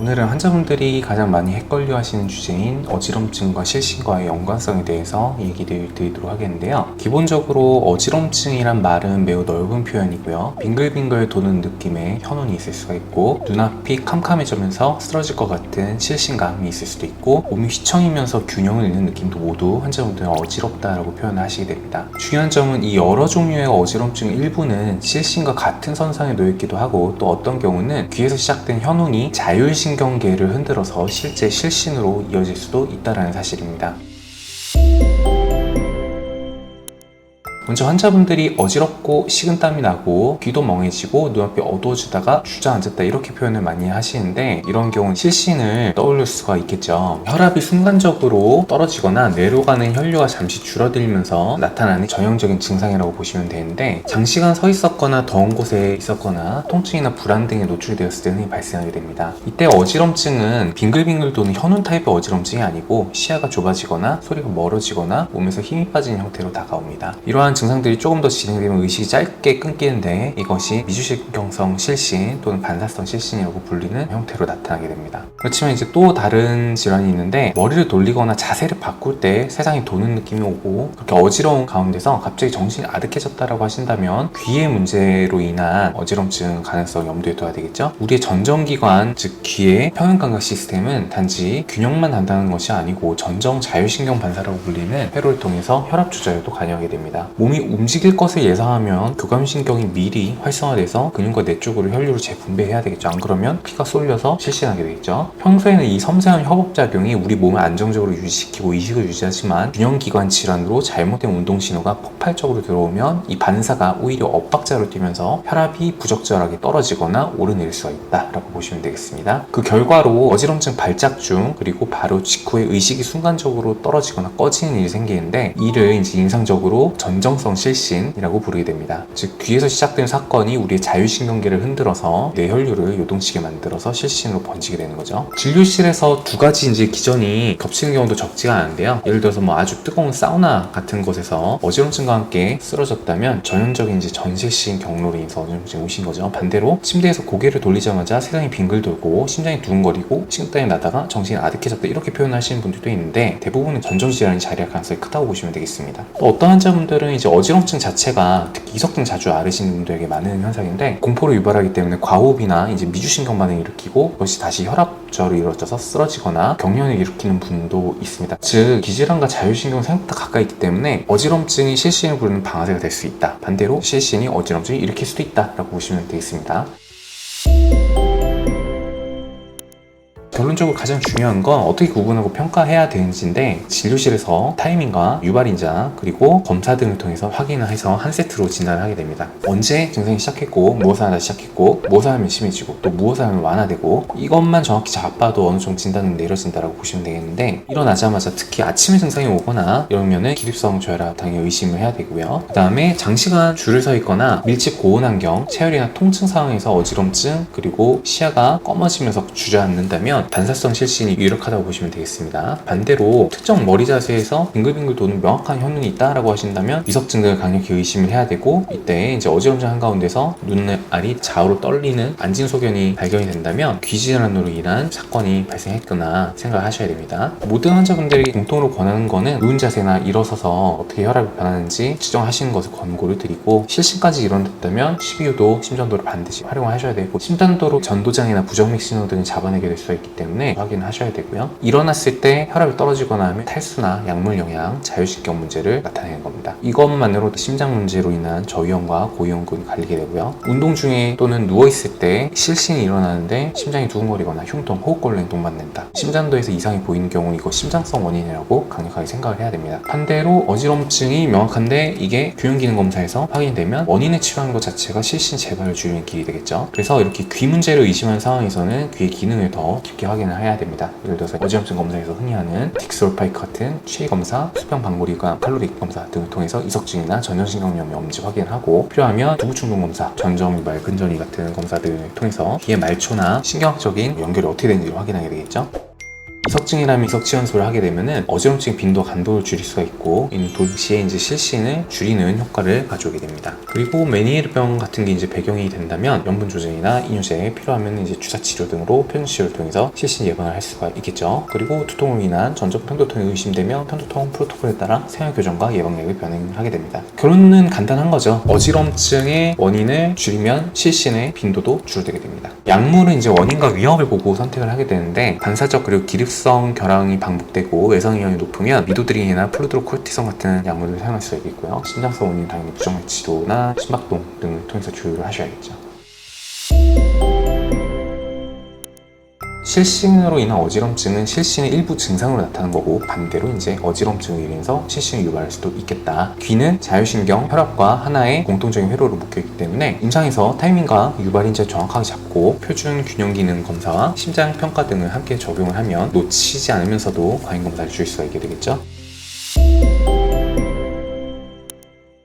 오늘은 환자분들이 가장 많이 헷갈려 하시는 주제인 어지럼증과 실신과의 연관성에 대해서 얘기를 드리도록 하겠는데요. 기본적으로 어지럼증이란 말은 매우 넓은 표현이고요. 빙글빙글 도는 느낌의 현운이 있을 수가 있고 눈앞이 캄캄해지면서 쓰러질 것 같은 실신감이 있을 수도 있고 몸이 휘청이면서 균형을 잃는 느낌도 모두 환자분들은 어지럽다라고 표현을 하시게 됩니다. 중요한 점은 이 여러 종류의 어지럼증 일부는 실신과 같은 선상에 놓여 있기도 하고 또 어떤 경우는 귀에서 시작된 현운이 자율신 경계를 흔들어서 실제 실신으로 이어질 수도 있다는 사실입니다. 먼저 환자분들이 어지럽고 식은땀이 나고 귀도 멍해지고 눈앞이 어두워지다가 주저앉았다 이렇게 표현을 많이 하시는데 이런 경우는 실신을 떠올릴 수가 있겠죠. 혈압이 순간적으로 떨어지거나 내려가는 혈류가 잠시 줄어들면서 나타나는 전형적인 증상이라고 보시면 되는데 장시간 서 있었거나 더운 곳에 있었거나 통증이나 불안 등에 노출되었을 때 흔히 발생하게 됩니다. 이때 어지럼증은 빙글빙글 도는 현운 타입의 어지럼증이 아니고 시야가 좁아지거나 소리가 멀어지거나 몸에서 힘이 빠지는 형태로 다가옵니다. 이러한 증상들이 조금 더 진행되면 의식이 짧게 끊기는데 이것이 미주신경성 실신 또는 반사성 실신이라고 불리는 형태로 나타나게 됩니다. 그렇지만 이제 또 다른 질환이 있는데 머리를 돌리거나 자세를 바꿀 때 세상이 도는 느낌이 오고 그렇게 어지러운 가운데서 갑자기 정신이 아득해졌다라고 하신다면 귀의 문제로 인한 어지럼증 가능성 염두에 둬야 되겠죠. 우리의 전정기관 즉 귀의 평형감각 시스템은 단지 균형만 한다는 것이 아니고 전정 자율신경 반사라고 불리는 회로를 통해서 혈압 조절에도 관여하게 됩니다. 몸이 움직일 것을 예상하면 교감신경이 미리 활성화돼서 근육과 뇌 쪽으로 혈류를 재분배해야 되겠죠. 안 그러면 피가 쏠려서 실신하게 되겠죠. 평소에는 이 섬세한 협업작용이 우리 몸을 안정적으로 유지시키고 의식을 유지하지만 균형기관 질환으로 잘못된 운동 신호가 폭발적으로 들어오면 이 반사가 오히려 엇박자로 뛰면서 혈압이 부적절하게 떨어지거나 오르내릴 수가 있다라고 보시면 되겠습니다. 그 결과로 어지럼증 발작 중 그리고 바로 직후에 의식이 순간적으로 떨어지거나 꺼지는 일이 생기는데 이를 이제 인상적으로 전 정성 실신이라고 부르게 됩니다. 즉 귀에서 시작된 사건이 우리의 자율신경계를 흔들어서 뇌혈류를 요동치게 만들어서 실신으로 번지게 되는 거죠. 진료실에서 두 가지 이제 기전이 겹치는 경우도 적지가 않은데요. 예를 들어서 뭐 아주 뜨거운 사우나 같은 곳에서 어지럼증과 함께 쓰러졌다면 전형적인 이제 전실신 경로로 인해서 어지럼증이 오신 거죠. 반대로 침대에서 고개를 돌리자마자 세상이 빙글 돌고 심장이 두근거리고 식은땀이 나다가 정신이 아득해졌다 이렇게 표현하시는 분들도 있는데 대부분은 전정질환이 자리할 가능성이 크다고 보시면 되겠습니다. 또 어떤 환자분들은 이제 어지럼증 자체가 특히 이석증 자주 앓으시는 분들에게 많은 현상인데 공포를 유발하기 때문에 과호흡이나 이제 미주신경 반응을 일으키고 그것이 다시 혈압저로 이루어져서 쓰러지거나 경련을 일으키는 분도 있습니다. 즉 기질환과 자율신경 생각보다 가까이 있기 때문에 어지럼증이 실신을 부르는 방아쇠가 될 수 있다. 반대로 실신이 어지럼증을 일으킬 수도 있다라고 보시면 되겠습니다. 결론적으로 가장 중요한 건 어떻게 구분하고 평가해야 되는지인데 진료실에서 타이밍과 유발인자 그리고 검사 등을 통해서 확인을 해서 한 세트로 진단을 하게 됩니다. 언제 증상이 시작했고 무엇을 하다 시작했고 무엇을 하면 심해지고 또 무엇을 하면 완화되고 이것만 정확히 잡아도 어느 정도 진단은 내려진다고 보시면 되겠는데 일어나자마자 특히 아침에 증상이 오거나 이러면은 기립성 저혈압 당연히 의심을 해야 되고요. 그 다음에 장시간 줄을 서 있거나 밀집 고온 환경, 체열이나 통증 상황에서 어지럼증 그리고 시야가 검어지면서 주저앉는다면 반사성 실신이 유력하다고 보시면 되겠습니다. 반대로 특정 머리 자세에서 빙글빙글 도는 명확한 현눈이 있다라고 하신다면 미석증 등을 강력히 의심을 해야 되고 이때 이제 어지럼증 한가운데서 눈알이 좌우로 떨리는 안진 소견이 발견이 된다면 귀질환으로 인한 사건이 발생했구나 생각하셔야 됩니다. 모든 환자분들이 공통으로 권하는 거는 누운 자세나 일어서서 어떻게 혈압이 변하는지 측정하시는 것을 권고를 드리고 실신까지 일어났다면 12호도 심전도를 반드시 활용하셔야 되고 심전도로 전도장이나 부정맥 신호 등을 잡아내게 될 수가 있기 때문에 확인하셔야 되고요. 일어났을 때 혈압이 떨어지거나 하면 탈수나 약물 영양, 자율신경 문제를 나타내는 겁니다. 이것만으로도 심장 문제로 인한 저위험과 고위험군이 갈리게 되고요. 운동 중에 또는 누워있을 때 실신이 일어나는데 심장이 두근거리거나 흉통, 호흡곤란이 동반된다. 심장도에서 이상이 보이는 경우 이거 심장성 원인이라고 강력하게 생각을 해야 됩니다. 반대로 어지럼증이 명확한데 이게 균형기능 검사에서 확인되면 원인을 치료하는 것 자체가 실신 재발을 줄이는 길이 되겠죠. 그래서 이렇게 귀 문제를 의심하는 상황에서는 귀의 기능을 더 깊게 확인을 해야 됩니다. 예를 들어서 어지럼증 검사에서 흔히 하는 딕스올파이크 같은 취해 검사, 수평 방구리가 칼로리 검사 등을 통해서 이석증이나 전정신경염이 없는지 확인을 하고 필요하면 두부충동 검사, 전정유발, 근전이 같은 검사들을 통해서 귀의 말초나 신경학적인 연결이 어떻게 되는지 확인하게 되겠죠. 이석증이라면 이석치 연소를 하게 되면은 어지럼증 빈도와 간도를 줄일 수가 있고 이는 동시에 이제 실신을 줄이는 효과를 가져오게 됩니다. 그리고 메니에르병 같은 게 이제 배경이 된다면 염분 조절이나 이뇨제 필요하면 이제 주사 치료 등으로 표준 치료를 통해서 실신 예방을 할 수가 있겠죠. 그리고 두통으로 인한 전적 편도통이 의심되면 편도통 프로토콜에 따라 생활 교정과 예방약을 병행을 하게 됩니다. 결론은 간단한 거죠. 어지럼증의 원인을 줄이면 실신의 빈도도 줄어들게 됩니다. 약물은 이제 원인과 위험을 보고 선택을 하게 되는데 반사적 그리고 기립 성 결항이 반복되고 외상 위험이 높으면 미도드린이나 플루드로코르티선 같은 약물을 사용할 수가 있고요. 심장성 원인 당연히 부정맥 치료나 심박동 등을 통해서 조율을 하셔야겠죠. 실신으로 인한 어지럼증은 실신의 일부 증상으로 나타나는 거고 반대로 이제 어지럼증을 인해서 실신을 유발할 수도 있겠다. 귀는 자율신경, 혈압과 하나의 공통적인 회로로 묶여있기 때문에 임상에서 타이밍과 유발인지를 정확하게 잡고 표준 균형 기능 검사와 심장 평가 등을 함께 적용을 하면 놓치지 않으면서도 과잉 검사를 줄 수가 있게 되겠죠.